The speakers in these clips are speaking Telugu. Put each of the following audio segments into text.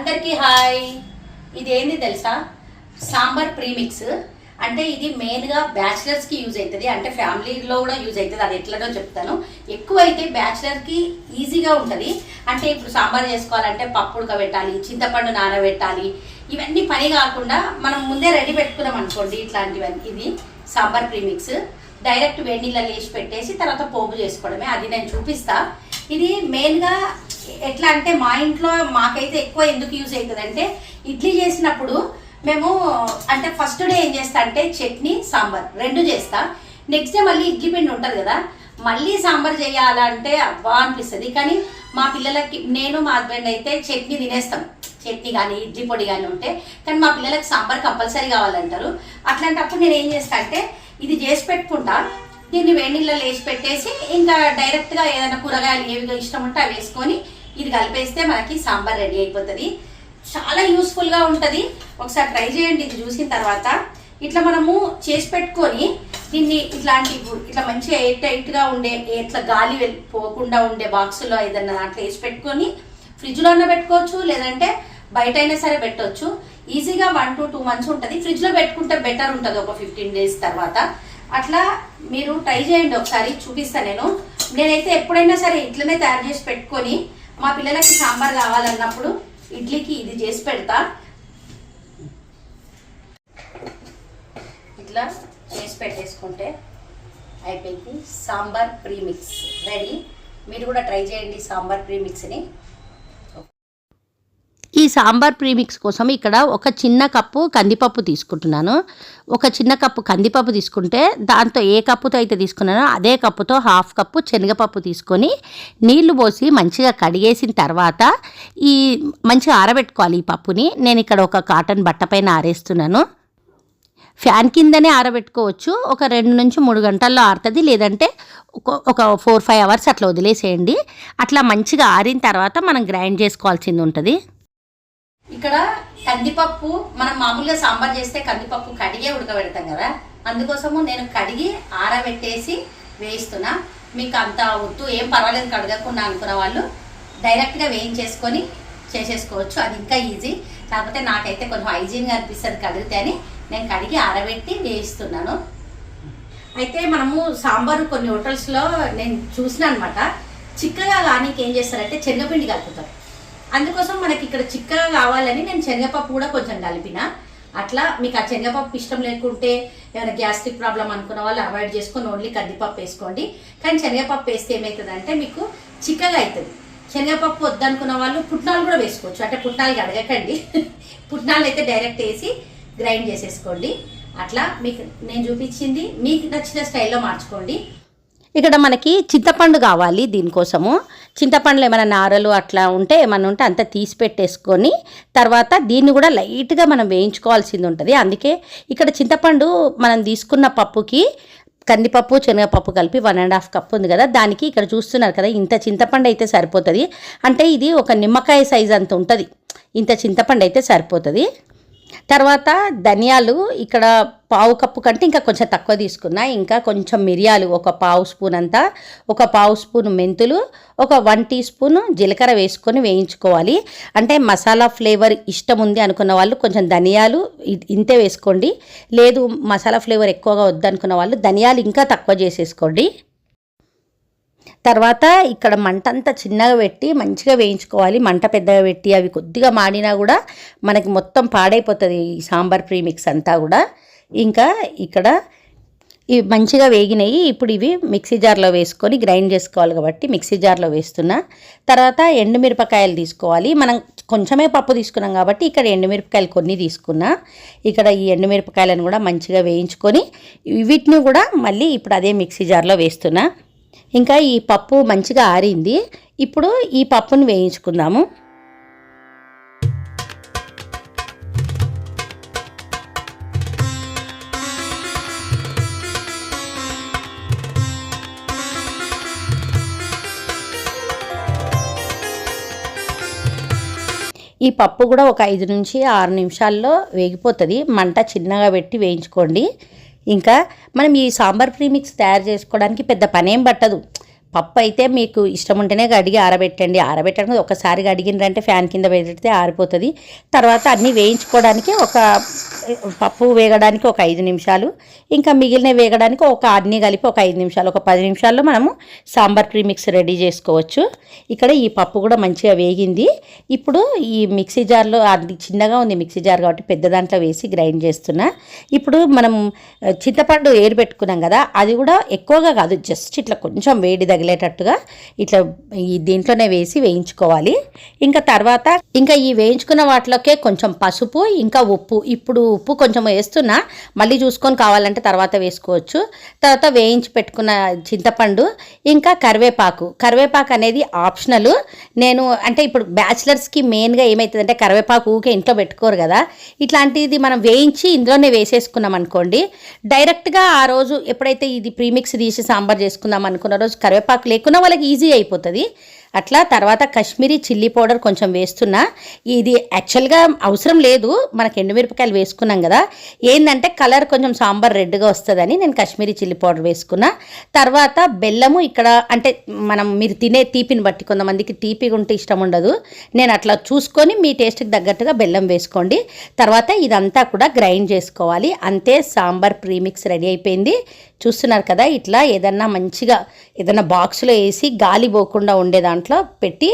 అందరికీ హాయ్. ఇది ఏంది తెలుసా? సాంబార్ ప్రీమిక్స్. అంటే ఇది మెయిన్గా బ్యాచిలర్స్కి యూజ్ అవుతుంది. అంటే ఫ్యామిలీలో కూడా యూజ్ అవుతుంది. అది ఎట్లనో చెప్తాను. ఎక్కువ అయితే బ్యాచిలర్కి ఈజీగా ఉంటుంది. అంటే ఇప్పుడు సాంబార్ చేసుకోవాలంటే పప్పు ఉడకబెట్టాలి చింతపండు నానబెట్టాలి. ఇవన్నీ పని కాకుండా మనం ముందే రెడీ పెట్టుకున్నాం అనుకోండి ఇట్లాంటివన్నీ. ఇది సాంబార్ ప్రీమిక్స్. డైరెక్ట్ వేడి నీళ్ళలో వేసి పెట్టేసి తర్వాత పోపు చేసుకోవడమే. అది నేను చూపిస్తా. ఇది మెయిన్గా ఎట్లా అంటే మా ఇంట్లో మాకైతే ఎక్కువ ఎందుకు యూజ్ అవుతుంది అంటే ఇడ్లీ చేసినప్పుడు మేము అంటే ఫస్ట్ డే ఏం చేస్తా అంటే చట్నీ సాంబార్ రెండు చేస్తా. నెక్స్ట్ డే మళ్ళీ ఇడ్లీ పిండి ఉంటుంది కదా మళ్ళీ సాంబార్ చేయాలంటే అబ్బా అనిపిస్తుంది. కానీ మా పిల్లలకి నేను మా హస్బెండ్ అయితే చట్నీ తినేస్తాం. చట్నీ కానీ ఇడ్లీ పొడి కానీ ఉంటే కానీ మా పిల్లలకి సాంబార్ కంపల్సరీ కావాలంటారు. అట్లాంటప్పుడు నేను ఏం చేస్తా అంటే ఇది చేసి పెట్టుకుంటా. దీన్ని వేడి నీళ్ళలో వేసి పెట్టేసి ఇంకా డైరెక్ట్గా ఏదైనా కూరగాయలు ఏవిగా ఇష్టం ఉంటే అవి వేసుకొని ఇది కలిపేస్తే మనకి సాంబార్ రెడీ అయిపోతుంది. చాలా యూస్ఫుల్గా ఉంటుంది. ఒకసారి ట్రై చేయండి ఇది చూసిన తర్వాత. ఇట్లా మనము చేసి పెట్టుకొని దీన్ని ఇట్లాంటి ఇట్లా మంచిగా ఎయిట్ టైట్గా ఉండే ఇట్లా గాలి వెళ్ళి- పోకుండా ఉండే బాక్సులో ఏదన్నా దాంట్లో వేసి పెట్టుకొని ఫ్రిడ్జ్లో అయినా పెట్టుకోవచ్చు లేదంటే బయట అయినా సరే పెట్టవచ్చు ఈజీగా వన్ టు టూ మంత్స్ ఉంటుంది. ఫ్రిడ్జ్లో పెట్టుకుంటే బెటర్ ఉంటుంది ఒక ఫిఫ్టీన్ డేస్ తర్వాత. అట్లా మీరు ట్రై చేయండి ఒకసారి చూపిస్తాను నేను. నేనైతే ఎప్పుడైనా సరే ఇట్లనే తయారు చేసి పెట్టుకొని మా పిల్లలకి సాంబార్ కావాలన్నప్పుడు ఇడ్లీకి ఇది చేసి పెడతా. ఇట్లా చేసి పెట్టేసుకుంటే అయిపోయింది. Sambar premix ready. మీరు కూడా ట్రై చేయండి సాంబార్ ప్రీమిక్స్ని. ఈ సాంబార్ ప్రీమిక్స్ కోసం ఇక్కడ ఒక చిన్న కప్పు కందిపప్పు తీసుకుంటున్నాను. ఒక చిన్న కప్పు కందిపప్పు తీసుకుంటే దాంతో ఏ కప్పుతో అయితే తీసుకున్నానో అదే కప్పుతో హాఫ్ కప్పు శనగపప్పు తీసుకొని నీళ్ళు పోసి మంచిగా కడిగేసిన తర్వాత ఈ మంచిగా ఆరబెట్టుకోవాలి ఈ పప్పుని. నేను ఇక్కడ ఒక కాటన్ బట్ట పైన ఆరేస్తున్నాను. ఫ్యాన్ కిందనే ఆరబెట్టుకోవచ్చు. ఒక రెండు నుంచి మూడు గంటల్లో ఆరుతుంది. లేదంటే ఒక ఒక ఫోర్ ఫైవ్ అవర్స్ అట్లా వదిలేసేయండి. అట్లా మంచిగా ఆరిన తర్వాత మనం గ్రైండ్ చేసుకోవాల్సింది ఉంటుంది. ఇక్కడ కందిపప్పు మనం మామూలుగా సాంబార్ చేస్తే కందిపప్పు కడిగే ఉడకబెడతాం కదా? అందుకోసము నేను కడిగి ఆరబెట్టేసి వేయిస్తున్నా. మీకు అంత వద్దు ఏం పర్వాలేదు కడగకుండా అనుకున్న వాళ్ళు డైరెక్ట్గా వేయించేసుకొని చేసేసుకోవచ్చు. అది ఇంకా ఈజీ. కాకపోతే నాకైతే కొంచెం హైజీన్గా అనిపిస్తుంది కడిగితే అని నేను కడిగి ఆరబెట్టి వేయిస్తున్నాను. అయితే మనము సాంబారు కొన్ని హోటల్స్లో నేను చూసిన అనమాట చిక్కగా కానీ ఏం చేస్తారంటే శనగపిండి కలుపుతారు. అందుకోసం మనకి ఇక్కడ చిక్కగా కావాలని నేను శనగపప్పు కూడా కొంచెం కలిపిన. అట్లా మీకు ఆ శనగపప్పు ఇష్టం లేకుంటే ఏమైనా గ్యాస్ట్రిక్ ప్రాబ్లం అనుకున్న వాళ్ళు అవాయిడ్ చేసుకొని ఓన్లీ కందిపప్పు వేసుకోండి. కానీ శనగపప్పు వేస్తే ఏమవుతుందంటే మీకు చిక్కగా అవుతుంది శనగపప్పు వద్దనుకున్న వాళ్ళు పుట్నాలు కూడా వేసుకోవచ్చు. అంటే పుట్నాలు అడగకండి. పుట్నాలు అయితే డైరెక్ట్ వేసి గ్రైండ్ చేసేసుకోండి. అట్లా మీకు నేను చూపించింది. మీకు నచ్చిన స్టైల్లో మార్చుకోండి. ఇక్కడ మనకి చింతపండు కావాలి దీనికోసము. చింతపండులు ఏమైనా నారలు అట్లా ఉంటే ఏమైనా ఉంటే అంతా తీసి పెట్టేసుకొని తర్వాత దీన్ని కూడా లైట్గా మనం వేయించుకోవాల్సింది ఉంటుంది. అందుకే ఇక్కడ చింతపండు మనం తీసుకున్న పప్పుకి కందిపప్పు శనగపప్పు కలిపి వన్ అండ్ హాఫ్ కప్ ఉంది కదా దానికి ఇక్కడ చూస్తున్నారు కదా ఇంత చింతపండు అయితే సరిపోతుంది. అంటే ఇది ఒక నిమ్మకాయ సైజ్ అంత ఉంటుంది. ఇంత చింతపండు అయితే సరిపోతుంది. తర్వాత ధనియాలు ఇక్కడ పావు కప్పు కంటే ఇంకా కొంచెం తక్కువ తీసుకున్నా. ఇంకా కొంచెం మిరియాలు ఒక పావు స్పూన్ అంతా ఒక పావు స్పూన్ మెంతులు ఒక వన్ టీ స్పూన్ జీలకర్ర వేసుకొని వేయించుకోవాలి. అంటే మసాలా ఫ్లేవర్ ఇష్టం ఉంది అనుకున్న వాళ్ళు కొంచెం ధనియాలు ఇ- ఇంతే వేసుకోండి. లేదు మసాలా ఫ్లేవర్ ఎక్కువగా వద్దనుకున్న వాళ్ళు ధనియాలు ఇంకా తక్కువ చేసేసుకోండి. తర్వాత ఇక్కడ మంట అంతా చిన్నగా పెట్టి మంచిగా వేయించుకోవాలి. మంట పెద్దగా పెట్టి అవి కొద్దిగా మాడినా కూడా మనకి మొత్తం పాడైపోతుంది ఈ సాంబార్ ప్రీమిక్స్ అంతా కూడా. ఇంకా ఇక్కడ ఇవి మంచిగా వేగినాయి. ఇప్పుడు ఇవి మిక్సీ జార్లో వేసుకొని గ్రైండ్ చేసుకోవాలి కాబట్టి మిక్సీ జార్లో వేస్తున్నా. తర్వాత ఎండుమిరపకాయలు తీసుకోవాలి. మనం కొంచెమే పప్పు తీసుకున్నాం కాబట్టి ఇక్కడ ఎండుమిరపకాయలు కొన్ని తీసుకున్నా. ఇక్కడ ఈ ఎండుమిరపకాయలను కూడా మంచిగా వేయించుకొని వీటిని కూడా మళ్ళీ ఇప్పుడు అదే మిక్సీ జార్లో వేస్తున్నా. ఇంకా ఈ పప్పు మంచిగా ఆరింది. ఇప్పుడు ఈ పప్పును వేయించుకుందాము. ఈ పప్పు కూడా ఒక ఐదు నుంచి ఆరు నిమిషాల్లో వేగిపోతుంది. మంట చిన్నగా పెట్టి వేయించుకోండి. ఇంకా మనం ఈ సాంబార్ ప్రీమిక్స్ తయారు చేసుకోవడానికి పెద్ద పనేం పట్టదు. పప్పు అయితే మీకు ఇష్టం ఉంటేనే కడిగి ఆరబెట్టండి. ఆరబెట్టడం ఒకసారి కడిగినరంటే ఫ్యాన్ కింద పెడితే ఆరిపోతుంది. తర్వాత అన్నీ వేయించుకోవడానికి ఒక పప్పు వేగడానికి ఒక ఐదు నిమిషాలు ఇంకా మిగిలిన వేగడానికి ఒక అన్ని కలిపి ఒక ఐదు నిమిషాలు ఒక పది నిమిషాల్లో మనము సాంబార్ ప్రీమిక్స్ రెడీ చేసుకోవచ్చు. ఇక్కడ ఈ పప్పు కూడా మంచిగా వేగింది. ఇప్పుడు ఈ మిక్సీ జార్లో అది చిన్నగా ఉంది మిక్సీ జార్ కాబట్టి పెద్ద దాంట్లో వేసి గ్రైండ్ చేస్తున్నా. ఇప్పుడు మనం చింతపండు ఏరు పెట్టుకున్నాం కదా అది కూడా ఎక్కువగా కాదు జస్ట్ ఇట్లా కొంచెం వేడి దగ్గర తగిలేటట్టుగా ఇట్లా ఈ దీంట్లోనే వేసి వేయించుకోవాలి. ఇంకా తర్వాత ఇంకా ఈ వేయించుకున్న వాటిలోకే కొంచెం పసుపు ఇంకా ఉప్పు. ఇప్పుడు ఉప్పు కొంచెం వేస్తున్నా మళ్ళీ చూసుకొని కావాలంటే తర్వాత వేసుకోవచ్చు. తర్వాత వేయించి పెట్టుకున్న చింతపండు ఇంకా కరివేపాకు. కరివేపాకు అనేది ఆప్షనల్. నేను అంటే ఇప్పుడు బ్యాచిలర్స్కి మెయిన్గా ఏమవుతుందంటే కరివేపాకు ఊకే ఇంట్లో పెట్టుకోరు కదా. ఇట్లాంటిది మనం వేయించి ఇందులోనే వేసేసుకున్నాం అనుకోండి డైరెక్ట్గా ఆ రోజు ఎప్పుడైతే ఇది ప్రీమిక్స్ తీసి సాంబార్ చేసుకుందాం అనుకున్న రోజు కరివేపాకు లేకున్నా వాళ్ళకి ఈజీ అయిపోతుంది. అట్లా తర్వాత కాశ్మీరీ చిల్లీ పౌడర్ కొంచెం వేస్తున్నా. ఇది యాక్చువల్గా అవసరం లేదు. మనకి ఎండుమిరపకాయలు వేసుకున్నాం కదా. ఏంటంటే కలర్ కొంచెం సాంబార్ రెడ్గా వస్తుందని నేను కాశ్మీరీ చిల్లీ పౌడర్ వేసుకున్నా. తర్వాత బెల్లము ఇక్కడ అంటే మనం మీరు తినే తీపిని బట్టి కొంతమందికి తీపి ఉంటే ఇష్టం ఉండదు. నేను అట్లా చూసుకొని మీ టేస్ట్కి తగ్గట్టుగా బెల్లం వేసుకోండి. తర్వాత ఇదంతా కూడా గ్రైండ్ చేసుకోవాలి. అంతే సాంబార్ ప్రీమిక్స్ రెడీ అయిపోయింది. చూస్తున్నారు కదా ఇట్లా ఏదన్నా మంచిగా ఏదన్నా బాక్స్లో వేసి గాలి పోకుండా ఉండే దాంట్లో పెట్టి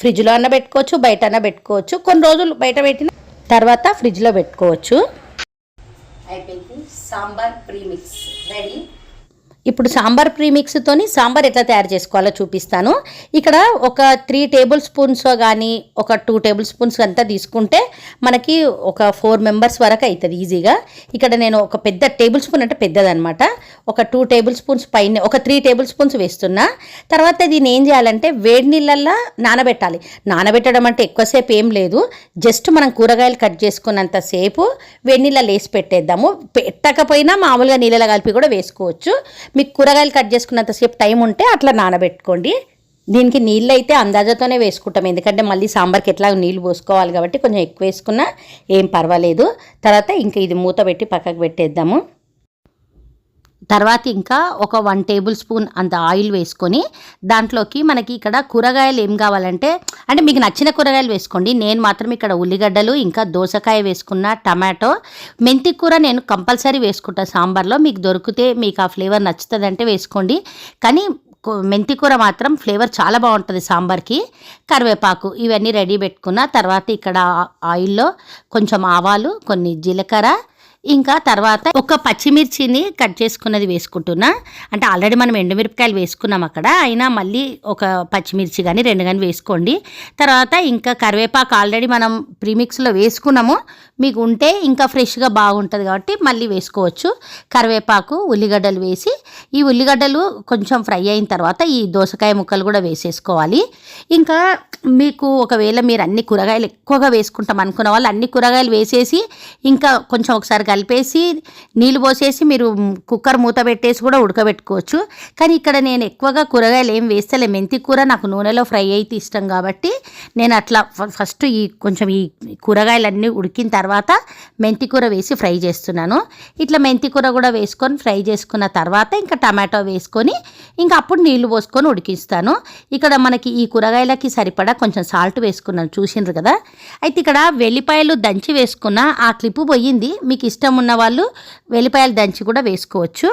ఫ్రిడ్జ్లో అన్న పెట్టుకోవచ్చు బయట అన్న పెట్టుకోవచ్చు. కొన్ని రోజులు బయట పెట్టిన తర్వాత ఫ్రిడ్జ్లో పెట్టుకోవచ్చు. అయిపోయింది సాంబార్ ప్రీమిక్స్. రెడీ? ఇప్పుడు సాంబార్ ప్రీమిక్స్తోని సాంబార్ ఎట్లా తయారు చేసుకోవాలో చూపిస్తాను. ఇక్కడ ఒక త్రీ టేబుల్ స్పూన్స్ కానీ ఒక టూ టేబుల్ స్పూన్స్ అంతా తీసుకుంటే మనకి ఒక ఫోర్ మెంబర్స్ వరకు అవుతుంది ఈజీగా. ఇక్కడ నేను ఒక పెద్ద టేబుల్ స్పూన్ అంటే పెద్దదనమాట. ఒక టూ టేబుల్ స్పూన్స్ పైన ఒక త్రీ టేబుల్ స్పూన్స్ వేస్తున్నా. తర్వాత దీన్ని ఏం చేయాలంటే వేడి నీళ్ళల్లో నానబెట్టాలి. నానబెట్టడం అంటే ఎక్కువసేపు ఏం లేదు. జస్ట్ మనం కూరగాయలు కట్ చేసుకున్నంత సేపు వేడి నీళ్ళలో వేసి పెట్టేద్దాము. పెట్టకపోయినా మామూలుగా నీళ్ళలో కలిపి కూడా వేసుకోవచ్చు. మీకు కూరగాయలు కట్ చేసుకున్నంతసేపు టైం ఉంటే అట్లా నానబెట్టుకోండి. దీనికి నీళ్ళు అయితే అందాజతోనే వేసుకుంటాం. ఎందుకంటే మళ్ళీ సాంబార్కి ఎట్లా నీళ్ళు పోసుకోవాలి కాబట్టి కొంచెం ఎక్కువ వేసుకున్నా ఏం పర్వాలేదు. తర్వాత ఇంకా ఇది మూత పెట్టి పక్కకు పెట్టేద్దాము. తర్వాత ఇంకా ఒక వన్ టేబుల్ స్పూన్ అంత ఆయిల్ వేసుకొని దాంట్లోకి మనకి ఇక్కడ కూరగాయలు ఏం కావాలంటే అంటే మీకు నచ్చిన కూరగాయలు వేసుకోండి. నేను మాత్రం ఇక్కడ ఉల్లిగడ్డలు ఇంకా దోసకాయ వేసుకున్న టమాటో మెంతి కూర నేను కంపల్సరీ వేసుకుంటా. సాంబార్లో మీకు దొరికితే మీకు ఆ ఫ్లేవర్ నచ్చుతుందంటే వేసుకోండి. కానీ మెంతి కూర మాత్రం ఫ్లేవర్ చాలా బాగుంటుంది సాంబార్కి. కరివేపాకు ఇవన్నీ రెడీ పెట్టుకున్న తర్వాత ఇక్కడ ఆయిల్లో కొంచెం ఆవాలు కొన్ని జీలకర్ర ఇంకా తర్వాత ఒక పచ్చిమిర్చిని కట్ చేసుకున్నది వేసుకుంటున్నా. అంటే ఆల్రెడీ మనం ఎండుమిరపకాయలు వేసుకున్నాం అక్కడ. అయినా మళ్ళీ ఒక పచ్చిమిర్చి కానీ రెండు కానీ వేసుకోండి. తర్వాత ఇంకా కరివేపాకు ఆల్రెడీ మనం ప్రీమిక్స్లో వేసుకున్నాము. మీకు ఉంటే ఇంకా ఫ్రెష్గా బాగుంటుంది కాబట్టి మళ్ళీ వేసుకోవచ్చు. కరివేపాకు ఉల్లిగడ్డలు వేసి ఈ ఉల్లిగడ్డలు కొంచెం ఫ్రై అయిన తర్వాత ఈ దోసకాయ ముక్కలు కూడా వేసేసుకోవాలి. ఇంకా మీకు ఒకవేళ మీరు అన్ని కూరగాయలు ఎక్కువగా వేసుకుంటాం అనుకున్న వాళ్ళు అన్ని కూరగాయలు వేసేసి ఇంకా కొంచెం ఒకసారి కలిపేసి నీళ్ళు పోసేసి మీరు కుక్కర్ మూత పెట్టేసి కూడా ఉడకబెట్టుకోవచ్చు. కానీ ఇక్కడ నేను ఎక్కువగా కూరగాయలు ఏం వేస్తలే. మెంతి కూర నాకు నూనెలో ఫ్రై అయితే ఇష్టం కాబట్టి నేను అట్లా ఫస్ట్ ఈ కొంచెం ఈ కూరగాయలన్నీ ఉడికిన తర్వాత మెంతి కూర వేసి ఫ్రై చేస్తున్నాను. ఇట్లా మెంతి కూర కూడా వేసుకొని ఫ్రై చేసుకున్న తర్వాత ఇంకా టమాటో వేసుకొని ఇంకా అప్పుడు నీళ్ళు పోసుకొని ఉడికిస్తాను. ఇక్కడ మనకి ఈ కూరగాయలకి సరిపడా కొంచెం సాల్ట్ వేసుకున్నాను. చూసిండ్రు కదా? అయితే ఇక్కడ వెల్లిపాయలు దంచి వేసుకున్న ఆ క్లిప్పు పోయింది. మీకు ఇష్టం ఉన్న వాళ్ళు వెల్లిపాయలు దంచి కూడా వేసుకోవచ్చు.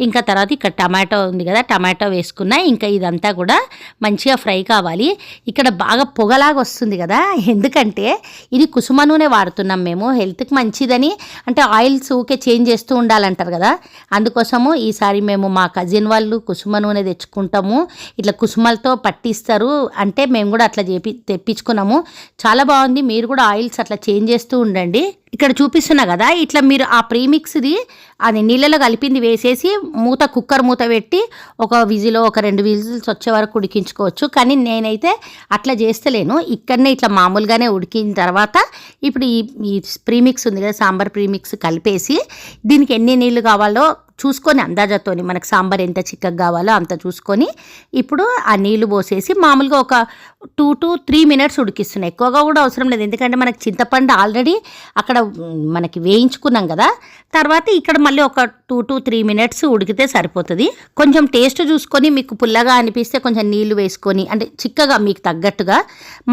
ఇంకా తర్వాత ఇక్కడ టమాటో ఉంది కదా టమాటో వేసుకున్నా ఇంకా ఇదంతా కూడా మంచిగా ఫ్రై కావాలి. ఇక్కడ బాగా పొగలాగా వస్తుంది కదా ఎందుకంటే ఇది కుసుమ నూనె వాడుతున్నాం మేము. హెల్త్కి మంచిదని అంటే ఆయిల్స్ ఊకే చేంజ్ చేస్తూ ఉండాలంటారు కదా. అందుకోసము ఈసారి మేము మా కజిన్ వాళ్ళు కుసుమ నూనె తెచ్చుకుంటాము. ఇట్లా కుసుమలతో పట్టిస్తారు. అంటే మేము కూడా అట్లా చేపి తెప్పించుకున్నాము. చాలా బాగుంది. మీరు కూడా ఆయిల్స్ అట్లా చేంజ్ చేస్తూ ఉండండి. ఇక్కడ చూపిస్తున్నా కదా ఇట్లా మీరు ఆ ప్రీమిక్స్ది అది నీళ్ళలో కలిపింది వేసేసి మూత కుక్కర్ మూత పెట్టి ఒక విజిలో ఒక రెండు విజిల్స్ వచ్చే వరకు ఉడికించుకోవచ్చు. కానీ నేనైతే అట్లా చేస్తలేను. ఇక్కడనే ఇట్లా మామూలుగానే ఉడికిన తర్వాత ఇప్పుడు ఈ ఈ ప్రీమిక్స్ ఉంది కదా సాంబార్ ప్రీమిక్స్ కలిపేసి దీనికి ఎన్ని నీళ్ళు కావాలో చూసుకొని అందాజతోని మనకు సాంబార్ ఎంత చిక్కగా కావాలో అంత చూసుకొని ఇప్పుడు ఆ నీళ్ళు పోసేసి మామూలుగా ఒక టూ టు త్రీ మినిట్స్ ఉడికిస్తున్నాయి. ఎక్కువగా కూడా అవసరం లేదు. ఎందుకంటే మనకి చింతపండు ఆల్రెడీ అక్కడ మనకి వేయించుకున్నాం కదా. తర్వాత ఇక్కడ మళ్ళీ ఒక టూ టు త్రీ మినిట్స్ ఉడికితే సరిపోతుంది. కొంచెం టేస్ట్ చూసుకొని మీకు పుల్లగా అనిపిస్తే కొంచెం నీళ్ళు వేసుకొని అంటే చిక్కగా మీకు తగ్గట్టుగా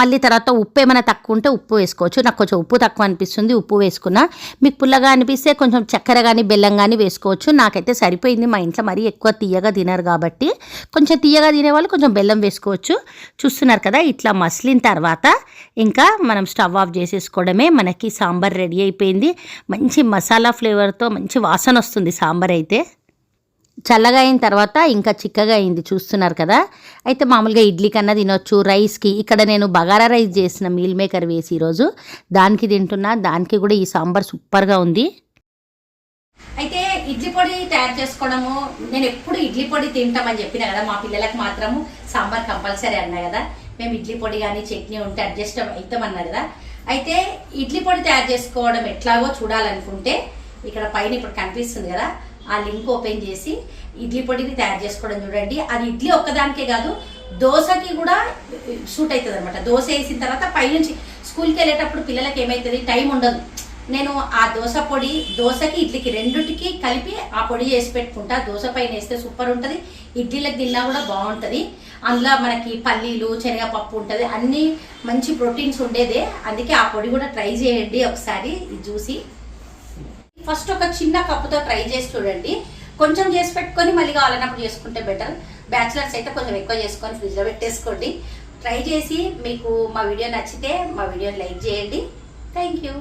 మళ్ళీ తర్వాత ఉప్పు ఏమైనా తక్కువ ఉంటే ఉప్పు వేసుకోవచ్చు. నాకు కొంచెం ఉప్పు తక్కువ అనిపిస్తుంది ఉప్పు వేసుకున్నా. మీకు పుల్లగా అనిపిస్తే కొంచెం చక్కెర కానీ బెల్లం కానీ వేసుకోవచ్చు. నాకైతే సరిపోయింది. మా ఇంట్లో మరీ ఎక్కువ తీయగా తినరు కాబట్టి కొంచెం తీయగా తినేవాళ్ళు కొంచెం బెల్లం వేసుకోవచ్చు. చూస్తున్నారు కదా ఇట్లా మసిలిన తర్వాత ఇంకా మనం స్టవ్ ఆఫ్ చేసేసుకోవడమే మనకి సాంబార్ రెడీ అయిపోయింది. మంచి మసాలా ఫ్లేవర్తో మంచి వాసన వస్తుంది సాంబార్ అయితే. చల్లగా అయిన తర్వాత ఇంకా చిక్కగా అయింది చూస్తున్నారు కదా. అయితే మామూలుగా ఇడ్లీ కన్నా తినొచ్చు రైస్కి. ఇక్కడ నేను బగారా రైస్ చేసిన మీల్ మేకర్ వేసి ఈరోజు దానికి తింటున్నా. దానికి కూడా ఈ సాంబార్ సూపర్గా ఉంది. అయితే ఇడ్లీ పొడి తయారు చేసుకోవడము నేను ఎప్పుడు ఇడ్లీ పొడి తింటామని చెప్పిన కదా మా పిల్లలకు మాత్రము సాంబార్ కంపల్సరీ అన్నా కదా. మేము ఇడ్లీ పొడి కానీ చట్నీ ఉంటే అడ్జస్ట్ అవుతామన్నారు కదా. అయితే ఇడ్లీ పొడి తయారు చేసుకోవడం ఎట్లాగో చూడాలనుకుంటే ఇక్కడ పైన ఇప్పుడు కనిపిస్తుంది కదా ఆ లింక్ ఓపెన్ చేసి ఇడ్లీ పొడిని తయారు చేసుకోవడం చూడండి. అది ఇడ్లీ ఒక్కదానికే కాదు దోశకి కూడా సూట్ అవుతుంది అనమాట దోశ వేసిన తర్వాత పైనుంచి స్కూల్కి వెళ్ళేటప్పుడు పిల్లలకి ఏమవుతుంది టైం ఉండదు. నేను ఆ దోశ పొడి దోశకి ఇడ్లీకి రెండుటికి కలిపి ఆ పొడి చేసి పెట్టుకుంటా. దోశ పైన వేస్తే సూపర్ ఉంటుంది. ఇడ్లీలకు తిన్నా కూడా బాగుంటుంది. అందులో మనకి పల్లీలు శనగపప్పు ఉంటుంది. అన్నీ మంచి ప్రోటీన్స్ ఉండేదే. అందుకే ఆ పొడి కూడా ట్రై చేయండి ఒకసారి ఇది చూసి. ఫస్ట్ ఒక చిన్న కప్పుతో ట్రై చేసి చూడండి. కొంచెం చేసి పెట్టుకొని మళ్ళీ కావాలన్నప్పుడు చేసుకుంటే బెటర్. బ్యాచిలర్స్ అయితే కొంచెం ఎక్కువ చేసుకొని ఫ్రిడ్జ్లో పెట్టేసుకోండి. ట్రై చేసి మీకు మా వీడియో నచ్చితే మా వీడియోని లైక్ చేయండి. Thank you